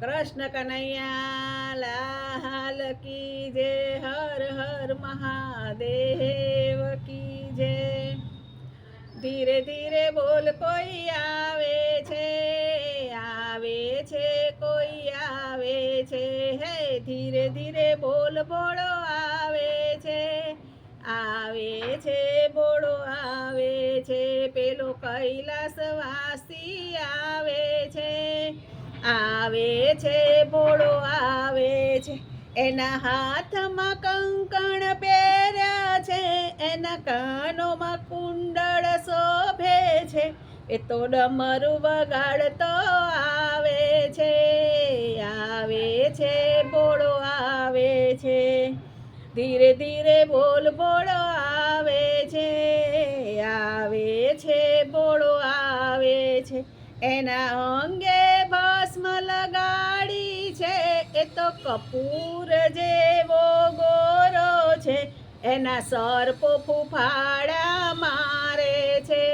કૃષ્ણ કનૈયા, લાલ કી જય, હર હર મહાદેવ કી જય. ધીરે ધીરે બોલ કોઈ આવે છે આવે છે, કોઈ આવે છે. હે, ધીરે ધીરે બોલ બોળો આવે છે આવે છે બોળો આવે છે. પેલો કૈલાસ વાસી આવે છે. આવે છે, ભોળો આવે છે. એના હાથમાં કંકણ પહેર્યા છે, એના કાનોમાં કુંડળ શોભે છે. એ તો ડમરું વગાડતો આવે છે આવે છે બોળો આવે છે. ધીરે ધીરે બોલ બોળો આવે છે આવે છે બોળો આવે છે. એના અંગે ભસ્મ લગાડી છે, એ તો કપૂર જેવો ગોરો છે, એના સર્પો ફૂફાડા મારે છે.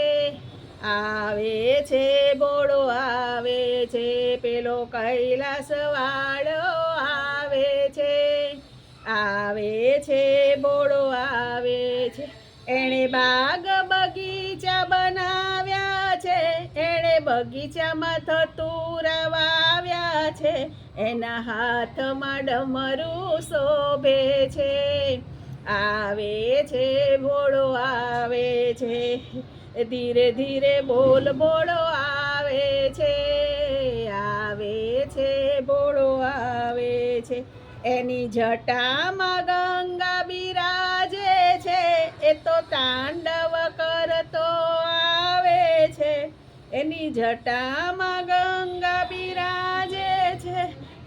આવે છે બોળો આવે છે, પેલો કૈલાસ વાળો આવે છે. આવે છે બોળો આવે છે, એણે બાગ બગીચા બનાવ્યા છે, એણે બગીચામાં થતુરા છે, એના હાથમાં ડમરું શોભે છે. આવે છે બોળો આવે છે. ધીરે ધીરે બોલ બોળો આવે છે. આવે છે બોળો આવે છે. એની જટામાં ગંગા બિરાજે છે. એ તો તાંડવ કરતો આવે છે. એની જટામાં ગંગા બિરાજે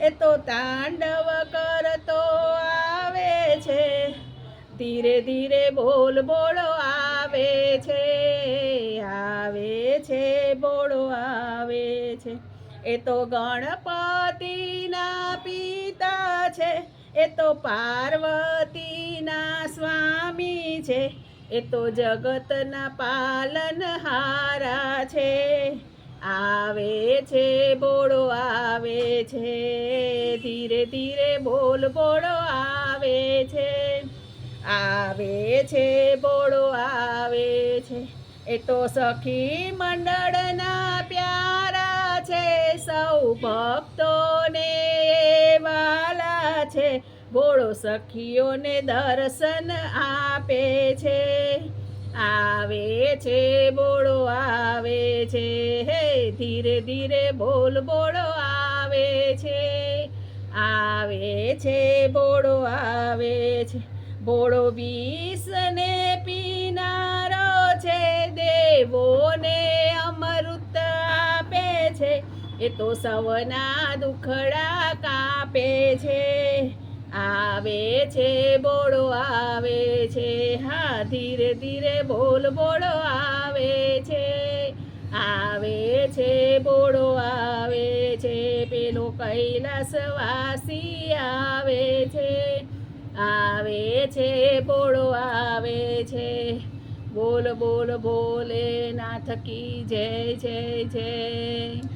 એ તો તાંડવ કરતો આવે છે. ધીરે ધીરે બોલ બોળો આવે છે આવે છે બોળો આવે છે. એ તો ગણપતિના પિતા છે, એ તો પાર્વતીના સ્વામી છે, એ તો જગતના પાલનહારા છે. આવે છે, બોળો આવે છે, ધીરે ધીરે બોલ, બોળો આવે છે આવે છે, બોળો આવે છે. એ તો સખી મંડળના પ્યારા છે, સૌ ભક્તોને વાલા છે, બોળો સખીઓને દર્શન આપે છે. આવે છે, બોળો આવે છે, હે, ધીરે ધીરે બોલ, બોળો આવે છે. આવે છે, બોળો આવે છે, બોળો વિષને પીનારો છે, દેવોને અમૃત આપે છે, એ તો સવના દુખડા કાપે છે. આવે છે બોળો આવે છે હા ધીરે ધીરે બોલ બોળો આવે છે આવે છે બોળો આવે છે પેલો કૈલાસ વાસી આવે છે આવે છે બોળો આવે છે બોલ બોલ બોલે નાથ કી જય જય જય